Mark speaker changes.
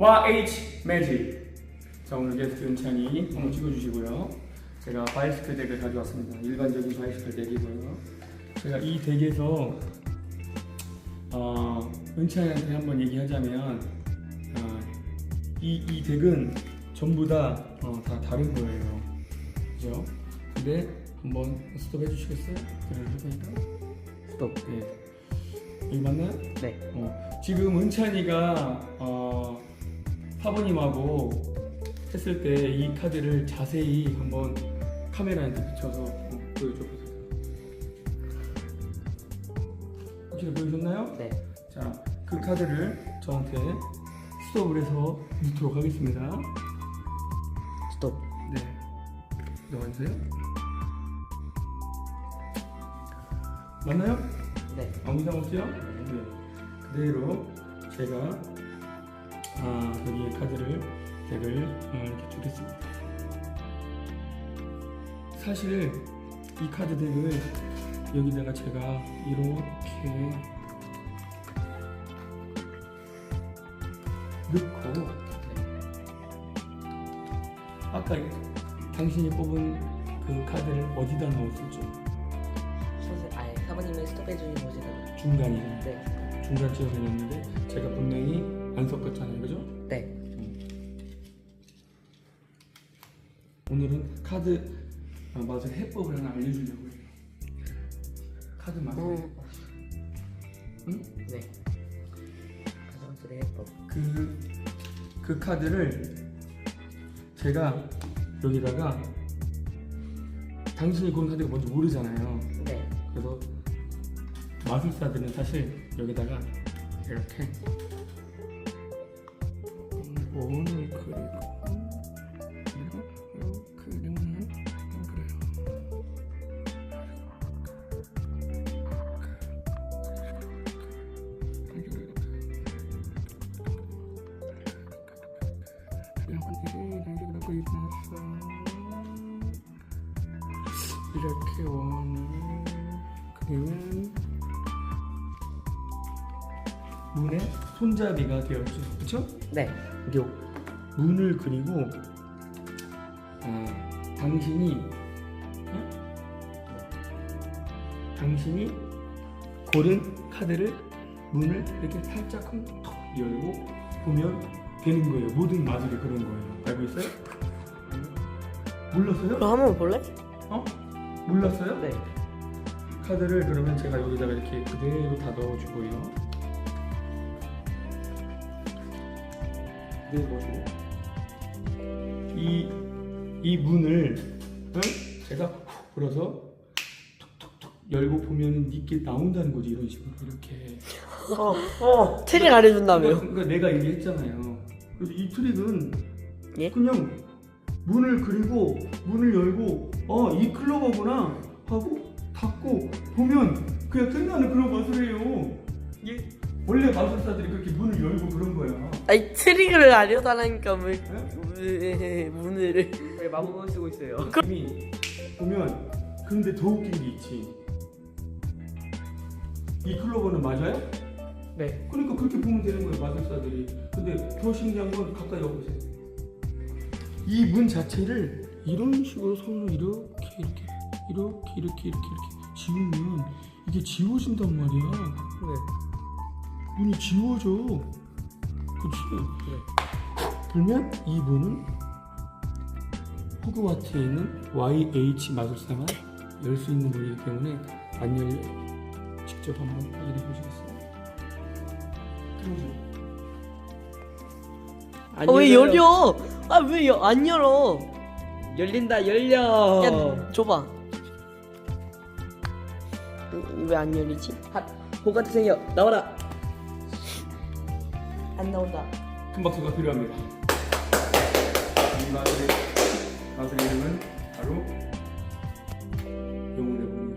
Speaker 1: YH 매직. 자 오늘 게스트 은찬이 한번 찍어주시고요. 제가 바이스클 덱을 가져왔습니다. 일반적인 바이스클 덱이고요. 제가 이 덱에서 어, 은찬이한테 한번 얘기하자면 어, 이, 이 덱은 전부 다, 어, 다 다른 거예요. 그죠? 근데 한번 스톱 해주시겠어요? 들어줄 테니까.
Speaker 2: 스톱.
Speaker 1: 네. 여기 맞나요?
Speaker 2: 네.
Speaker 1: 어, 지금 은찬이가 어, 사부님하고 했을 때 이 카드를 자세히 한번 카메라한테 비춰서 어, 보여줘 보세요. 혹시 보여줬나요?
Speaker 2: 네.
Speaker 1: 자, 그 카드를 저한테 스톱을 해서 넣도록 하겠습니다.
Speaker 2: 스톱.
Speaker 1: 네. 넣어주세요. 맞나요?
Speaker 2: 네.
Speaker 1: 아무 이상 없죠? 네. 그대로 제가 아, 여기에 카드를 덱을 어, 이렇게 주겠습니다. 사실 이 카드 덱을 여기다가 제가 이렇게 넣고 아까 당신이 뽑은 그 카드를 어디다 넣었었죠?
Speaker 2: 선생, 아예 사부님이 스톱해주신 곳에다가.
Speaker 1: 중간이잖아요.
Speaker 2: 네.
Speaker 1: 중간 지역에 넣었는데 제가 분명히 안 섞었잖아요, 그죠?
Speaker 2: 네.
Speaker 1: 오늘은 카드 아, 맞아 해법을 하나 알려주려고 해요. 카드 맞아.
Speaker 2: 음.
Speaker 1: 응?
Speaker 2: 네. 가정술의 해법.
Speaker 1: 그, 그 카드를 제가 여기다가 당신이 고른 카드가 뭔지 모르잖아요.
Speaker 2: 네.
Speaker 1: 그래서 마술사들은 사실 여기다가 이렇게 원을 그리고. 이렇게 원을 그리면 문의 손잡이가 되었죠. 그렇죠?
Speaker 2: 네.
Speaker 1: 이게 문을 그리고 어, 당신이 어? 당신이 고른 카드를 문을 이렇게 살짝 턱 열고 보면 되는 거예요. 모든 마술이 그런 거예요. 알고 있어요? 몰랐어요?
Speaker 2: 그럼 한번 볼래?
Speaker 1: 어? 몰랐어요?
Speaker 2: 네.
Speaker 1: 카드를 그러면 제가 여기다가 이렇게 그대로 다 넣어주고요. 그대로 넣어주고 이, 이 문을 응? 제가 훅 불어서 톡톡톡 열고 보면 이게 나온다는 거지 이런 식으로 이렇게
Speaker 2: 어, 어. 트릭 알려준다며요.
Speaker 1: 그러니까, 그러니까 내가 얘기했잖아요. 그래서 이 트릭은
Speaker 2: 예?
Speaker 1: 그냥 문을 그리고 문을 열고 어 이 클로버구나 하고 닫고 보면 그냥 끝나는 그런. 이게 원래 마술사들이 그렇게 문을 열고 그런 거야.
Speaker 2: 아니, 트릭을 알려달라니까 왜,
Speaker 1: 네?
Speaker 2: 왜 문을. 왜 마법을 쓰고 있어요?
Speaker 1: 이미 보면 근데 더 웃긴 게 있지. 이 클로버는 맞아요?
Speaker 2: 네.
Speaker 1: 그러니까 그렇게 보면 되는 거예요 마술사들이 근데 더 신기한 건 가까이 와보세요 이 문 자체를 이런 식으로 손으로 이렇게 이렇게 이렇게 이렇게 이렇게 이렇게 지우면 이게 지워진단 말이야
Speaker 2: 네.
Speaker 1: 문이 지워져 그치?
Speaker 2: 네.
Speaker 1: 그러면 이 문은 호그와트에 있는 YH 마술사만 열 수 있는 문이기 때문에 안 열려요 직접 한번 확인해 보시겠어요? 들어오세요
Speaker 2: 아, 왜 열려? 아, 왜 안 열어? 열린다, 열려. 야, 줘봐. 왜 안 열리지? 핫, 보가트 생겨. 나와라. 안 나온다.
Speaker 1: 큰 박수가 필요합니다. 이 마술의 마술의 이름은 바로 영혼의 문.